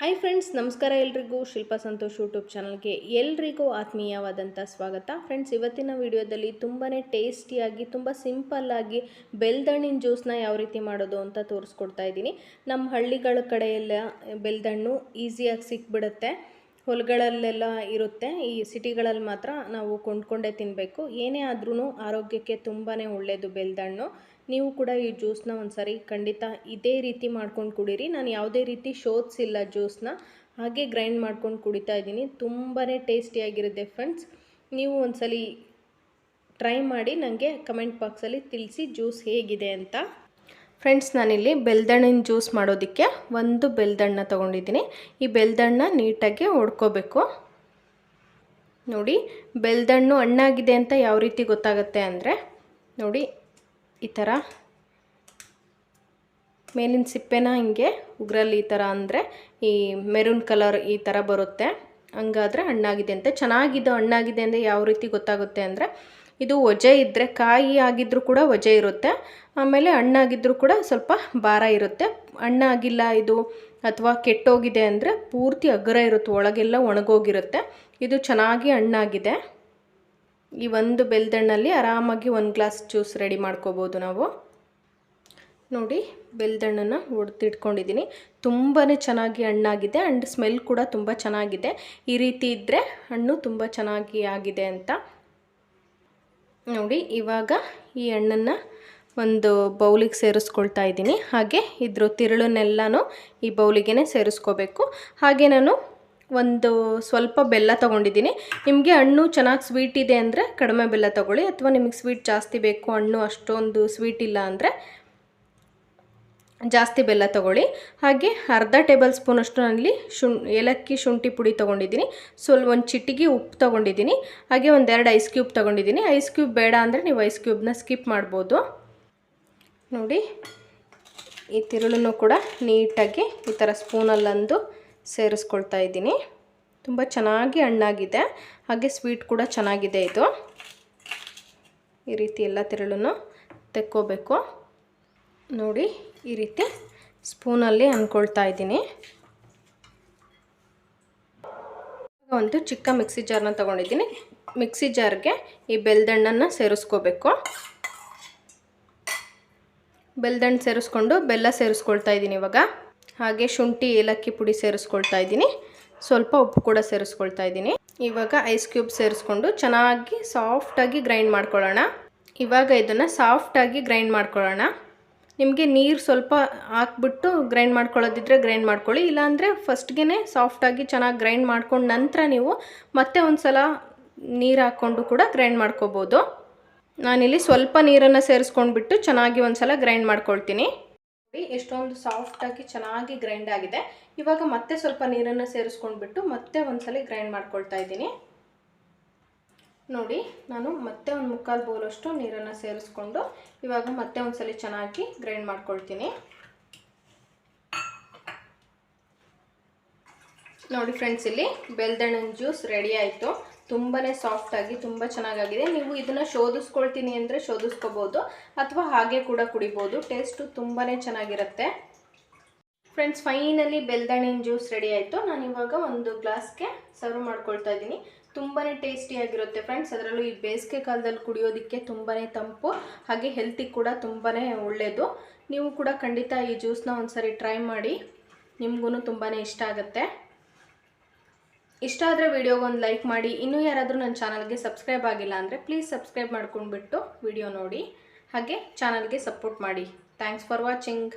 Hi friends ನಮಸ್ಕಾರ ಎಲ್ರಿಗೂ. Shilpa Santosh YouTube ಚಾನಲ್ಗೆ ಎಲ್ರಿಗೂ ಆತ್ಮೀಯವಾದಂಥ ಸ್ವಾಗತ. ಫ್ರೆಂಡ್ಸ್ ಇವತ್ತಿನ ವಿಡಿಯೋದಲ್ಲಿ ತುಂಬಾ ಟೇಸ್ಟಿಯಾಗಿ ತುಂಬ ಸಿಂಪಲ್ಲಾಗಿ ಬೆಲ್ದಣ್ಣಿನ ಜ್ಯೂಸ್ನ ಯಾವ ರೀತಿ ಮಾಡೋದು ಅಂತ ತೋರಿಸ್ಕೊಡ್ತಾ ಇದ್ದೀನಿ. ನಮ್ಮ ಹಳ್ಳಿಗಳ ಕಡೆಯೆಲ್ಲ ಬೆಲ್ದಣ್ಣು ಈಸಿಯಾಗಿ ಸಿಕ್ಬಿಡುತ್ತೆ. ಹೊಲಗಳಲ್ಲೆಲ್ಲ ಇರುತ್ತೆ. ಈ ಸಿಟಿಗಳಲ್ಲಿ ಮಾತ್ರ ನಾವು ಕೊಂಡ್ಕೊಂಡೇ ತಿನ್ನಬೇಕು ಏನೇ ಆದ್ರೂ ಆರೋಗ್ಯಕ್ಕೆ ತುಂಬಾ ಒಳ್ಳೆಯದು ಬೆಲ್ದಣ್ಣು ನೀವು ಕೂಡ ಈ ಜ್ಯೂಸ್ನ ಒಂದು ಸಾರಿ ಖಂಡಿತ ಇದೇ ರೀತಿ ಮಾಡ್ಕೊಂಡು ಕುಡೀರಿ. ನಾನು ಯಾವುದೇ ರೀತಿ ಶೋಧಿಸಿಲ್ಲ ಜ್ಯೂಸ್ನ. ಹಾಗೆ ಗ್ರೈಂಡ್ ಮಾಡ್ಕೊಂಡು ಕುಡಿತಾ ಇದ್ದೀನಿ. ತುಂಬಾ ಟೇಸ್ಟಿಯಾಗಿರುತ್ತೆ ಫ್ರೆಂಡ್ಸ್. ನೀವು ಒಂದ್ಸಲಿ ಟ್ರೈ ಮಾಡಿ. ನನಗೆ ಕಮೆಂಟ್ ಬಾಕ್ಸಲ್ಲಿ ತಿಳಿಸಿ ಜ್ಯೂಸ್ ಹೇಗಿದೆ ಅಂತ. ಫ್ರೆಂಡ್ಸ್ ನಾನಿಲ್ಲಿ ಬೆಲ್ದಣ್ಣಿನ ಜ್ಯೂಸ್ ಮಾಡೋದಕ್ಕೆ ಒಂದು ಬೆಲ್ದಣ್ಣ ತೊಗೊಂಡಿದ್ದೀನಿ. ಈ ಬೆಲ್ದಣ್ಣ ನೀಟಾಗಿ ಹೊಡ್ಕೋಬೇಕು ನೋಡಿ, ಬೆಲ್ದಣ್ಣು ಹಣ್ಣಾಗಿದೆ ಅಂತ ಯಾವ ರೀತಿ ಗೊತ್ತಾಗುತ್ತೆ ಅಂದರೆ, ನೋಡಿ, ಈ ಥರ ಮೇಲಿನ ಸಿಪ್ಪೆನ ಹಿಂಗೆ ಉಗ್ರಲ್ಲಿ ಈ ಥರ ಅಂದರೆ, ಈ ಮೆರೂನ್ ಕಲರ್ ಈ ಥರ ಬರುತ್ತೆ. ಹಂಗಾದರೆ ಹಣ್ಣಾಗಿದೆ ಅಂತ. ಚೆನ್ನಾಗಿದ್ದು ಹಣ್ಣಾಗಿದೆ ಅಂದರೆ ಯಾವ ರೀತಿ ಗೊತ್ತಾಗುತ್ತೆ ಅಂದರೆ ಇದು ಒಜೆ ಇದ್ದರೆ ಕಾಯಿ ಆಗಿದ್ದರೂ ಕೂಡ ಒಜೆ ಇರುತ್ತೆ, ಆಮೇಲೆ ಹಣ್ಣಾಗಿದ್ದರೂ ಕೂಡ ಸ್ವಲ್ಪ ಭಾರ ಇರುತ್ತೆ. ಹಣ್ಣಾಗಿಲ್ಲ ಇದು ಅಥವಾ ಕೆಟ್ಟೋಗಿದೆ ಅಂದರೆ ಪೂರ್ತಿ ಅಗ್ರ ಇರುತ್ತೆ, ಒಳಗೆಲ್ಲ ಒಣಗೋಗಿರುತ್ತೆ. ಇದು ಚೆನ್ನಾಗಿ ಹಣ್ಣಾಗಿದೆ ಈ ಒಂದು ಬೆಲ್ದಣ್ಣಲ್ಲಿ ಆರಾಮಾಗಿ ಒಂದು ಗ್ಲಾಸ್ ಜ್ಯೂಸ್ ರೆಡಿ ಮಾಡ್ಕೋಬೋದು ನಾವು. ನೋಡಿ ಬೆಲ್ದಣ್ಣನ್ನು ಹೊಡೆದಿಟ್ಕೊಂಡಿದ್ದೀನಿ ತುಂಬಾ ಚೆನ್ನಾಗಿ ಹಣ್ಣಾಗಿದೆ ಆ್ಯಂಡ್ ಸ್ಮೆಲ್ ಕೂಡ ತುಂಬ ಚೆನ್ನಾಗಿದೆ. ಈ ರೀತಿ ಇದ್ದರೆ ಹಣ್ಣು ತುಂಬ ಚೆನ್ನಾಗಿ ಆಗಿದೆ ಅಂತ ನೋಡಿ, ಇವಾಗ ಈ ಹಣ್ಣನ್ನು ಒಂದು ಬೌಲಿಗೆ ಸೇರಿಸ್ಕೊಳ್ತಾ ಇದ್ದೀನಿ. ಹಾಗೆ ಇದ್ರ ತಿರುಳನ್ನೆಲ್ಲನೂ ಈ ಬೌಲಿಗೆ ಸೇರಿಸ್ಕೋಬೇಕು. ಹಾಗೆ ನಾನು ಒಂದು ಸ್ವಲ್ಪ ಬೆಲ್ಲ ತೊಗೊಂಡಿದ್ದೀನಿ. ನಿಮಗೆ ಹಣ್ಣು ಚೆನ್ನಾಗಿ ಸ್ವೀಟ್ ಇದೆ ಅಂದರೆ ಕಡಿಮೆ ಬೆಲ್ಲ ತೊಗೊಳ್ಳಿ. ಅಥವಾ ನಿಮಗೆ ಸ್ವೀಟ್ ಜಾಸ್ತಿ ಬೇಕು ಹಣ್ಣು ಅಷ್ಟೊಂದು ಸ್ವೀಟ್ ಇಲ್ಲ ಅಂದರೆ ಜಾಸ್ತಿ ಬೆಲ್ಲ ತೊಗೊಳ್ಳಿ. ಹಾಗೆ ಅರ್ಧ ಟೇಬಲ್ ಸ್ಪೂನಷ್ಟು ನಾನಿಲ್ಲಿ ಶುಂ ಏಲಕ್ಕಿ ಶುಂಠಿ ಪುಡಿ ತೊಗೊಂಡಿದ್ದೀನಿ. ಸ್ವಲ್ಪ ಒಂದು ಚಿಟಿಗೆ ಉಪ್ಪು ತೊಗೊಂಡಿದ್ದೀನಿ. ಹಾಗೆ ಒಂದೆರಡು ಐಸ್ ಕ್ಯೂಬ್ ತೊಗೊಂಡಿದ್ದೀನಿ. ಐಸ್ ಕ್ಯೂಬ್ ಬೇಡ ಅಂದರೆ ನೀವು ಐಸ್ ಕ್ಯೂಬ್ನ ಸ್ಕಿಪ್ ಮಾಡ್ಬೋದು. ನೋಡಿ, ಈ ತಿರುಳನ್ನು ಕೂಡ ನೀಟಾಗಿ ಈ ಥರ ಸ್ಪೂನಲ್ಲಂದು ಸೇರಿಸ್ಕೊಳ್ತಾ ಇದ್ದೀನಿ. ತುಂಬ ಚೆನ್ನಾಗಿ ಹಣ್ಣಾಗಿದೆ. ಹಾಗೆ ಸ್ವೀಟ್ ಕೂಡ ಚೆನ್ನಾಗಿದೆ ಇದು. ಈ ರೀತಿ ಎಲ್ಲ ತಿರುಳನ್ನು ತೆಕ್ಕೋಬೇಕು. ನೋಡಿ ಈ ರೀತಿ ಸ್ಪೂನಲ್ಲಿ ಅಂದ್ಕೊಳ್ತಾ ಇದ್ದೀನಿ. ಒಂದು ಚಿಕ್ಕ ಮಿಕ್ಸಿ ಜಾರ್ನ ತೊಗೊಂಡಿದ್ದೀನಿ. ಮಿಕ್ಸಿ ಜಾರ್ಗೆ ಈ ಬೆಲ್ದಣ್ಣನ್ನು ಸೇರಿಸ್ಕೋಬೇಕು. ಬೆಲ್ದಣ್ಣು ಸೇರಿಸ್ಕೊಂಡು ಬೆಲ್ಲ ಸೇರಿಸ್ಕೊಳ್ತಾ ಇದ್ದೀನಿ ಇವಾಗ. ಹಾಗೆ ಶುಂಠಿ, ಏಲಕ್ಕಿ ಪುಡಿ ಸೇರಿಸ್ಕೊಳ್ತಾ ಇದ್ದೀನಿ. ಸ್ವಲ್ಪ ಉಪ್ಪು ಕೂಡ ಸೇರಿಸ್ಕೊಳ್ತಾ ಇದ್ದೀನಿ. ಇವಾಗ ಐಸ್ ಕ್ಯೂಬ್ ಸೇರಿಸ್ಕೊಂಡು ಚೆನ್ನಾಗಿ ಸಾಫ್ಟಾಗಿ ಗ್ರೈಂಡ್ ಮಾಡ್ಕೊಳ್ಳೋಣ. ಇವಾಗ ಇದನ್ನು ಸಾಫ್ಟಾಗಿ ಗ್ರೈಂಡ್ ಮಾಡ್ಕೊಳ್ಳೋಣ. ನಿಮಗೆ ನೀರು ಸ್ವಲ್ಪ ಹಾಕ್ಬಿಟ್ಟು ಗ್ರೈಂಡ್ ಮಾಡ್ಕೊಳ್ಳೋದಿದ್ರೆ ಗ್ರೈಂಡ್ ಮಾಡ್ಕೊಳ್ಳಿ. ಇಲ್ಲಾಂದರೆ ಫಸ್ಟ್ಗೆ ಸಾಫ್ಟಾಗಿ ಚೆನ್ನಾಗಿ ಗ್ರೈಂಡ್ ಮಾಡ್ಕೊಂಡು ನಂತರ ನೀವು ಮತ್ತೆ ಒಂದು ಸಲ ನೀರು ಹಾಕ್ಕೊಂಡು ಕೂಡ ಗ್ರೈಂಡ್ ಮಾಡ್ಕೋಬೋದು. ನಾನಿಲ್ಲಿ ಸ್ವಲ್ಪ ನೀರನ್ನು ಸೇರಿಸ್ಕೊಂಡ್ಬಿಟ್ಟು ಚೆನ್ನಾಗಿ ಒಂದು ಸಲ ಗ್ರೈಂಡ್ ಮಾಡ್ಕೊಳ್ತೀನಿ ಎಷ್ಟೊಂದು ಸಾಫ್ಟಾಗಿ ಚೆನ್ನಾಗಿ ಗ್ರೈಂಡ್ ಆಗಿದೆ. ಇವಾಗ ಮತ್ತೆ ಸ್ವಲ್ಪ ನೀರನ್ನು ಸೇರಿಸ್ಕೊಂಡ್ಬಿಟ್ಟು ಮತ್ತೆ ಒಂದು ಸಲ ಗ್ರೈಂಡ್ ಮಾಡ್ಕೊಳ್ತಾ ಇದ್ದೀನಿ. ನೋಡಿ, ನಾನು ಮತ್ತೆ ಒಂದು ಮುಕ್ಕಾಲು ಬೌಲಷ್ಟು ನೀರನ್ನು ಸೇರಿಸ್ಕೊಂಡು ಇವಾಗ ಮತ್ತೆ ಒಂದು ಸಲ ಚೆನ್ನಾಗಿ ಗ್ರೈಂಡ್ ಮಾಡ್ಕೊಳ್ತೀನಿ. ನೋಡಿ ಫ್ರೆಂಡ್ಸ್, ಇಲ್ಲಿ ಬೆಲ್ದಣ್ಣನ ಜ್ಯೂಸ್ ರೆಡಿ ಆಯಿತು. ತುಂಬಾ ಸಾಫ್ಟಾಗಿ ತುಂಬ ಚೆನ್ನಾಗಾಗಿದೆ. ನೀವು ಇದನ್ನು ಶೋಧಿಸ್ಕೊಳ್ತೀನಿ ಅಂದರೆ ಶೋಧಿಸ್ಕೋಬೋದು, ಅಥವಾ ಹಾಗೆ ಕೂಡ ಕುಡಿಬೋದು. ಟೇಸ್ಟು ತುಂಬಾ ಚೆನ್ನಾಗಿರುತ್ತೆ. ಫ್ರೆಂಡ್ಸ್, ಫೈನಲಿ ಬೆಲ್ದಣ್ಣಿನ ಜ್ಯೂಸ್ ರೆಡಿ ಆಯಿತು. ನಾನು ಇವಾಗ ಒಂದು ಗ್ಲಾಸ್ಗೆ ಸರ್ವ್ ಮಾಡ್ಕೊಳ್ತಾ ಇದ್ದೀನಿ. ತುಂಬಾ ಟೇಸ್ಟಿಯಾಗಿರುತ್ತೆ ಫ್ರೆಂಡ್ಸ್ ಅದರಲ್ಲೂ ಈ ಬೇಸಿಗೆ ಕಾಲದಲ್ಲಿ ಕುಡಿಯೋದಕ್ಕೆ ತುಂಬಾ ತಂಪು, ಹಾಗೆ ಹೆಲ್ತಿಗೆ ಕೂಡ ತುಂಬಾ ಒಳ್ಳೆಯದು ನೀವು ಕೂಡ ಖಂಡಿತ ಈ ಜ್ಯೂಸ್ನ ಒಂದ್ಸರಿ ಟ್ರೈ ಮಾಡಿ ನಿಮಗೂ ತುಂಬಾ ಇಷ್ಟ ಆಗುತ್ತೆ. ಇಷ್ಟ ಆದರೆ ವಿಡಿಯೋಗೆ ಒಂದು ಲೈಕ್ ಮಾಡಿ. ಇನ್ನೂ ಯಾರಾದರೂ ನನ್ನ ಚಾನಲ್ಗೆ ಸಬ್ಸ್ಕ್ರೈಬ್ ಆಗಿಲ್ಲ ಅಂದರೆ ಪ್ಲೀಸ್ ಸಬ್ಸ್ಕ್ರೈಬ್ ಮಾಡ್ಕೊಂಡ್ಬಿಟ್ಟು ವಿಡಿಯೋ ನೋಡಿ. ಹಾಗೆ ಚಾನಲ್ಗೆ ಸಪೋರ್ಟ್ ಮಾಡಿ. Thanks for watching